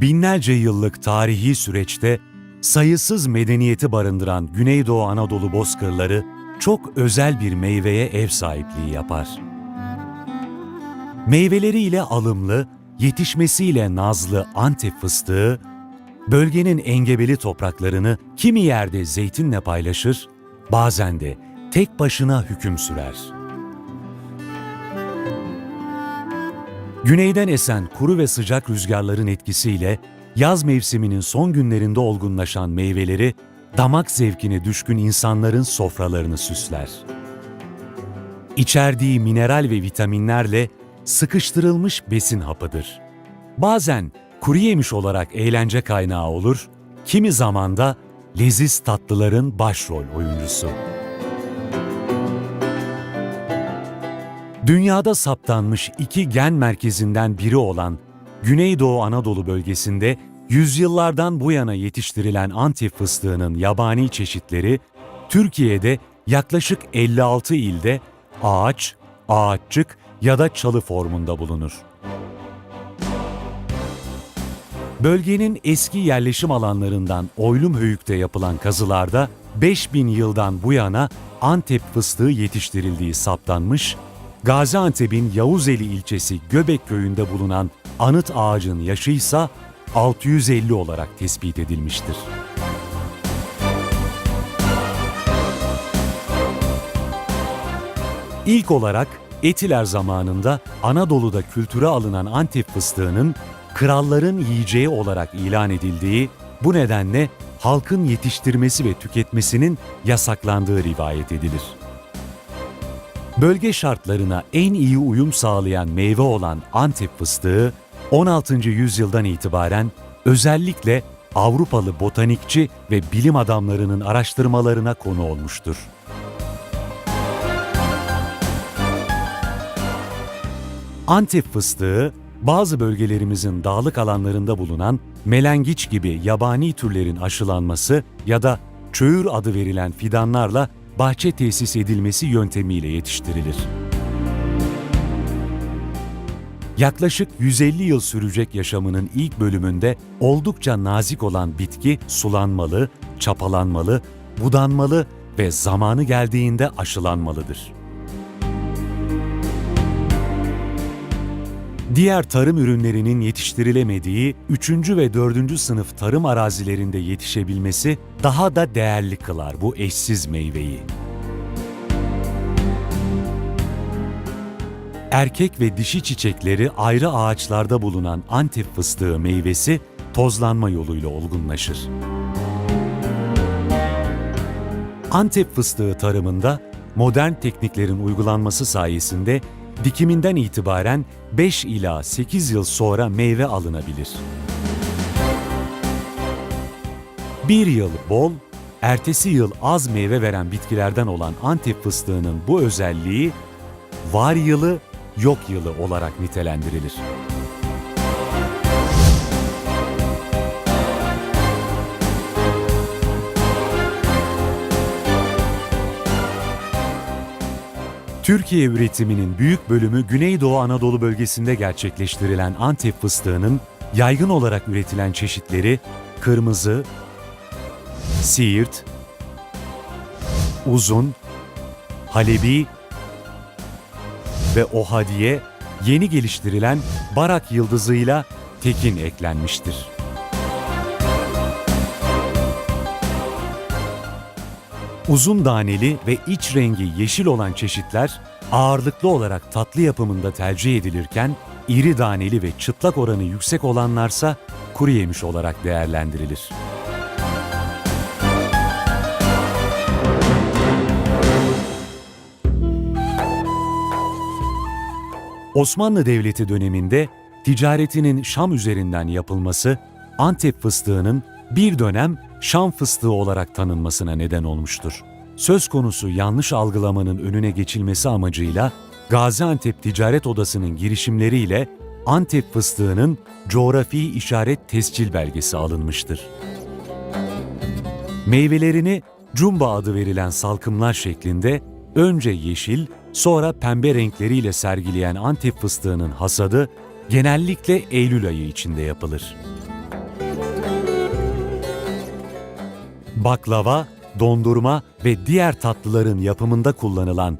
Binlerce yıllık tarihi süreçte sayısız medeniyeti barındıran Güneydoğu Anadolu bozkırları çok özel bir meyveye ev sahipliği yapar. Meyveleriyle alımlı, yetişmesiyle nazlı Antep fıstığı, bölgenin engebeli topraklarını kimi yerde zeytinle paylaşır, bazen de tek başına hüküm sürer. Güneyden esen kuru ve sıcak rüzgarların etkisiyle yaz mevsiminin son günlerinde olgunlaşan meyveleri damak zevkine düşkün insanların sofralarını süsler. İçerdiği mineral ve vitaminlerle sıkıştırılmış besin hapıdır. Bazen kuru yemiş olarak eğlence kaynağı olur, kimi zamanda leziz tatlıların başrol oyuncusu. Dünyada saptanmış iki gen merkezinden biri olan Güneydoğu Anadolu bölgesinde yüzyıllardan bu yana yetiştirilen Antep fıstığının yabani çeşitleri Türkiye'de yaklaşık 56 ilde ağaç, ağaççık ya da çalı formunda bulunur. Bölgenin eski yerleşim alanlarından Oylumhöyük'te yapılan kazılarda 5000 yıldan bu yana Antep fıstığı yetiştirildiği saptanmış, Gaziantep'in Yavuzeli ilçesi Göbek köyünde bulunan anıt ağacın yaşı ise 650 olarak tespit edilmiştir. İlk olarak Etiler zamanında Anadolu'da kültüre alınan Antep fıstığının kralların yiyeceği olarak ilan edildiği, bu nedenle halkın yetiştirmesi ve tüketmesinin yasaklandığı rivayet edilir. Bölge şartlarına en iyi uyum sağlayan meyve olan Antep fıstığı, 16. yüzyıldan itibaren özellikle Avrupalı botanikçi ve bilim adamlarının araştırmalarına konu olmuştur. Antep fıstığı, bazı bölgelerimizin dağlık alanlarında bulunan melengiç gibi yabani türlerin aşılanması ya da çöğür adı verilen fidanlarla bahçe tesis edilmesi yöntemiyle yetiştirilir. Yaklaşık 150 yıl sürecek yaşamının ilk bölümünde oldukça nazik olan bitki sulanmalı, çapalanmalı, budanmalı ve zamanı geldiğinde aşılanmalıdır. Diğer tarım ürünlerinin yetiştirilemediği 3. ve 4. sınıf tarım arazilerinde yetişebilmesi daha da değerli kılar bu eşsiz meyveyi. Erkek ve dişi çiçekleri ayrı ağaçlarda bulunan Antep fıstığı meyvesi tozlanma yoluyla olgunlaşır. Antep fıstığı tarımında modern tekniklerin uygulanması sayesinde dikiminden itibaren 5 ila 8 yıl sonra meyve alınabilir. Bir yıl bol, ertesi yıl az meyve veren bitkilerden olan Antep fıstığının bu özelliği var yılı yok yılı olarak nitelendirilir. Türkiye üretiminin büyük bölümü Güneydoğu Anadolu bölgesinde gerçekleştirilen Antep fıstığının yaygın olarak üretilen çeşitleri kırmızı, siirt, uzun, halebi ve ohadiye yeni geliştirilen barak yıldızıyla tekin eklenmiştir. Uzun daneli ve iç rengi yeşil olan çeşitler ağırlıklı olarak tatlı yapımında tercih edilirken iri daneli ve çıtlak oranı yüksek olanlarsa kuru yemiş olarak değerlendirilir. Osmanlı Devleti döneminde ticaretinin Şam üzerinden yapılması Antep fıstığının bir dönem Şam fıstığı olarak tanınmasına neden olmuştur. Söz konusu yanlış algılamanın önüne geçilmesi amacıyla Gaziantep Ticaret Odası'nın girişimleriyle Antep fıstığının coğrafi işaret tescil belgesi alınmıştır. Meyvelerini cumba adı verilen salkımlar şeklinde önce yeşil, sonra pembe renkleriyle sergileyen Antep fıstığının hasadı genellikle Eylül ayı içinde yapılır. Baklava, dondurma ve diğer tatlıların yapımında kullanılan